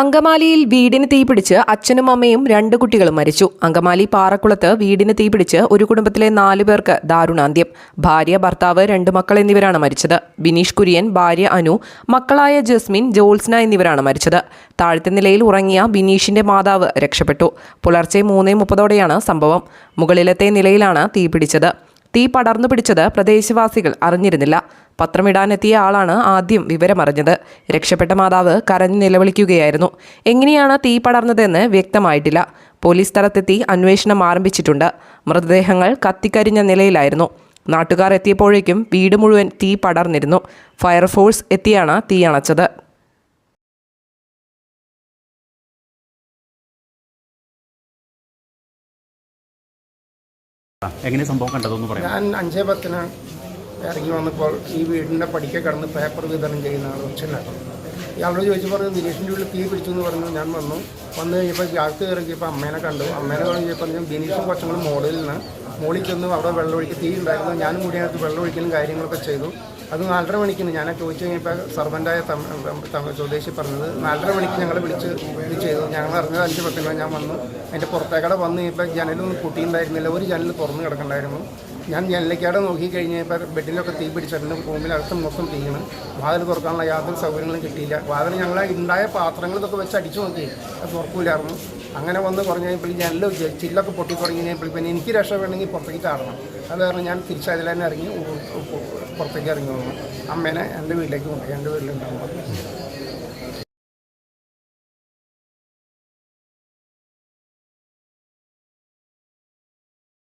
അങ്കമാലിയിൽ വീടിന് തീപിടിച്ച് അച്ഛനും അമ്മയും രണ്ട് കുട്ടികളും മരിച്ചു. അങ്കമാലി പാറക്കുളത്ത് വീടിന് തീപിടിച്ച് ഒരു കുടുംബത്തിലെ നാലു പേർക്ക് ദാരുണാന്ത്യം. ഭാര്യ ഭർത്താവ് രണ്ട് മക്കൾ എന്നിവരാണ് മരിച്ചത്. ബിനീഷ് കുര്യൻ ഭാര്യ അനു മക്കളായ ജസ്മിൻ ജോൾസ്ന എന്നിവരാണ് മരിച്ചത്. താഴത്തെ നിലയിൽ ഉറങ്ങിയ ബിനീഷിന്റെ മാതാവ് രക്ഷപ്പെട്ടു. പുലർച്ചെ മൂന്നേ മുപ്പതോടെയാണ് സംഭവം. മുകളിലത്തെ നിലയിലാണ് തീപിടിച്ചത് തീ പടർന്നു പിടിച്ചത് പ്രദേശവാസികൾ അറിഞ്ഞിരുന്നില്ല. പത്രമിടാനെത്തിയ ആളാണ് ആദ്യം വിവരമറിഞ്ഞത്. രക്ഷപ്പെട്ട മാതാവ് കരഞ്ഞു നിലവിളിക്കുകയായിരുന്നു. എങ്ങനെയാണ് തീ പടർന്നതെന്ന് വ്യക്തമായിട്ടില്ല. പോലീസ് സ്ഥലത്തെത്തി അന്വേഷണം ആരംഭിച്ചിട്ടുണ്ട്. മൃതദേഹങ്ങൾ കത്തിക്കരിഞ്ഞ നിലയിലായിരുന്നു. നാട്ടുകാർ എത്തിയപ്പോഴേക്കും വീട് മുഴുവൻ തീ പടർന്നിരുന്നു. ഫയർഫോഴ്സ് എത്തിയാണ് തീ എങ്ങനെ സംഭവം കണ്ടതെന്ന് പറയാം ഞാൻ അഞ്ചേ പത്തിന് ഇറങ്ങി വന്നപ്പോൾ ഈ വീടിന്റെ പടിക്കെ കടന്ന് പേപ്പർ വിതരണം ചെയ്യുന്ന ആൾ ഒച്ചനായിരുന്നു ഇയാളോട് ചോദിച്ചു പറഞ്ഞു ദിനേഷിന്റെ ഉള്ളിൽ തീ പിടിച്ചു എന്ന് പറഞ്ഞു ഞാൻ വന്നു. വന്നു കഴിഞ്ഞപ്പോൾ അകത്ത് ഇറങ്ങിയപ്പോൾ അമ്മേനെ കണ്ടു. അമ്മേനെ കഴിഞ്ഞപ്പോൾ ഞാൻ കുറച്ചും കൂടി മോളിൽ നിന്ന് മോളിൽ ചെന്ന് അവിടെ വെള്ളമൊഴിക്ക് തീ ഉണ്ടായിരുന്നു. ഞാനും കൂടി അതിനകത്ത് വെള്ളമൊഴിക്കലും കാര്യങ്ങളൊക്കെ ചെയ്തു. അത് നാലര മണിക്ക് ഞാൻ ചോദിച്ചു കഴിഞ്ഞപ്പോൾ സർവന്റായ സ്വദേശി പറഞ്ഞത് നാലര മണിക്ക് ഞങ്ങളെ വിളിച്ച് ഇത് ചെയ്തു. ഞങ്ങൾ അറിഞ്ഞത് അഞ്ച് പത്തിന് ഞാൻ വന്നു. അതിന്റെ പുറത്തേക്കടെ വന്ന് കഴിഞ്ഞപ്പോൾ ജനലൊന്നും കുട്ടിയുണ്ടായിരുന്നില്ല ഒരു ജനൽ തുറന്നു കിടക്കണ്ടായിരുന്നു. ഞാൻ ജനലിലേക്കാടെ നോക്കി കഴിഞ്ഞപ്പോൾ ബെഡിലൊക്കെ തീ പിടിച്ചിട്ടുണ്ട്. അടുത്ത മൊത്തം തീയാണ്. വാതിൽ തുറക്കാനുള്ള യാതൊരു സൗകര്യങ്ങളും കിട്ടിയില്ല. വാതിൽ ഞങ്ങൾ ഉണ്ടായ പാത്രങ്ങൾ ഇതൊക്കെ വെച്ച് അടിച്ചു നോക്കി. അത് തുറക്കൂലായിരുന്നു. അങ്ങനെ വന്ന് പറഞ്ഞു കഴിഞ്ഞപ്പോൾ ചില്ലൊക്കെ പൊട്ടി തുടങ്ങി കഴിഞ്ഞപ്പോൾ പിന്നെ എനിക്ക് രക്ഷ വേണമെങ്കിൽ പുറത്തേക്ക് ചാടണം അത് കാരണം ഞാൻ തിരിച്ചതിൽ തന്നെ ഇറങ്ങി പുറത്തേക്ക് ഇറങ്ങി വന്നു. അമ്മേനെ എന്റെ വീട്ടിലേക്ക് കൊണ്ടുപോയി. എന്റെ വീട്ടിലുണ്ടാകുമ്പോൾ